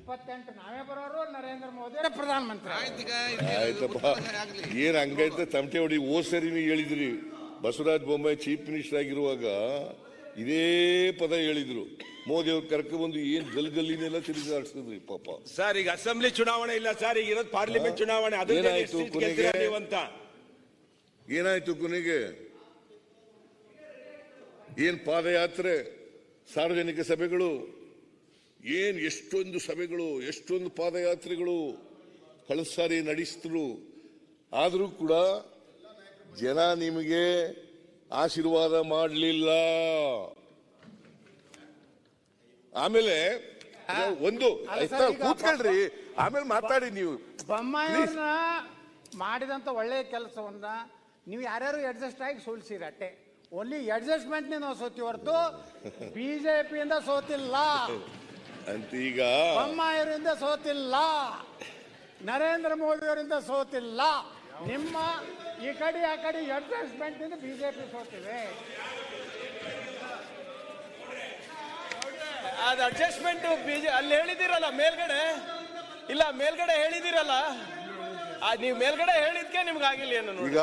ಇಪ್ಪತ್ತೆಂಟು ನಾವೇ ಬರೋರು ನರೇಂದ್ರ ಮೋದಿ ಪ್ರಧಾನಮಂತ್ರಿ. ಆಯ್ತಪ್ಪ. ಏನ್ ಹಂಗೈತೆ ತಮಟೆ ಹೊಡಿ ಓ ಸರಿ ನೀವು ಹೇಳಿದ್ರಿ. ಬಸವರಾಜ ಬೊಮ್ಮಾಯಿ ಚೀಫ್ ಮಿನಿಸ್ಟರ್ ಆಗಿರುವಾಗ ಇದೇ ಪದ ಹೇಳಿದ್ರು. ಮೋದಿ ಅವ್ರು ಕರ್ಕೊಂಡ್ಬಂದು ಏನ್ ಗಲ್ಗಲ್ಲಿನೆಲ್ಲ ತಿರುಗಾಡಿಸಿದ್ರಿ ಪಾಪ. ಸರ್ ಈಗ ಅಸೆಂಬ್ಲಿ ಚುನಾವಣೆ ಇಲ್ಲ ಸರ್ ಈಗ ಇರೋದು ಪಾರ್ಲಿಮೆಂಟ್ ಚುನಾವಣೆ ಅದು ಏನಾಯ್ತು ಎಷ್ಟು ಸೀಟ್ ಕೊನೆಗೆ? ಗೆಲ್ತೀರಾ ನೀವು ಅಂತ? ಏನಾಯ್ತು ಕೊನೆಗೆ? ಏನ್ ಪಾದಯಾತ್ರೆ ಸಾರ್ವಜನಿಕ ಸಭೆಗಳು? ಏನ್ ಎಷ್ಟೊಂದು ಸಭೆಗಳು ಎಷ್ಟೊಂದು ಪಾದಯಾತ್ರೆಗಳು ಕಳೆದ ಸಾರಿ ನಡೆಸಿದ್ರು. ಆದರೂ ಕೂಡ ಜನ ನಿಮಗೆ ಆಶೀರ್ವಾದ ಮಾಡಲಿಲ್ಲ. ಆಮೇಲೆ ಒಂದು ಕೂತ್ಕೊಳ್ರಿ. ಆಮೇಲೆ ಮಾತಾಡಿ ನೀವು. ಬೊಮ್ಮಾಯಿಯವ್ರನ್ನ ಮಾಡಿದಂತ ಒಳ್ಳೆಯ ಕೆಲಸವನ್ನ ನೀವು ಯಾರ್ಯಾರು ಅಡ್ಜಸ್ಟ್ ಆಗಿ ಸೋಲಿಸಿರಿ ಅಟ್ಟೆ. ಓನ್ಲಿ ಅಡ್ಜಸ್ಟ್ಮೆಂಟ್ ನಾವು ಸೋತಿ ಹೊರತು ಬಿಜೆಪಿಯಿಂದ ಸೋತಿಲ್ಲ. ಅಂತ ಈಗ ಬೊಮ್ಮಾಯರಿಂದ ಸೋತಿಲ್ಲ ನರೇಂದ್ರ ಮೋದಿ ಅವರಿಂದ ಸೋತಿಲ್ಲ ನಿಮ್ಮ ಈ ಕಡೆ ಆ ಕಡೆ ಅಡ್ಜಸ್ಟ್ಮೆಂಟ್ ಇಂದ ಬಿಜೆಪಿ ಸೋತಿದೆ. ಅದು ಅಡ್ಜಸ್ಟ್ಮೆಂಟ್ ಬಿಜೆ ಅಲ್ಲಿ ಹೇಳಿದಿರಲ್ಲ ಮೇಲ್ಗಡೆ? ಇಲ್ಲ ಮೇಲ್ಗಡೆ ಹೇಳಿದಿರಲ್ಲ ನೀವು ಮೇಲ್ಗಡೆ ಹೇಳಿದ್ಕೆ ನಿಮ್ಗೆ ಆಗಿಲ್ಲ ಏನು ಈಗ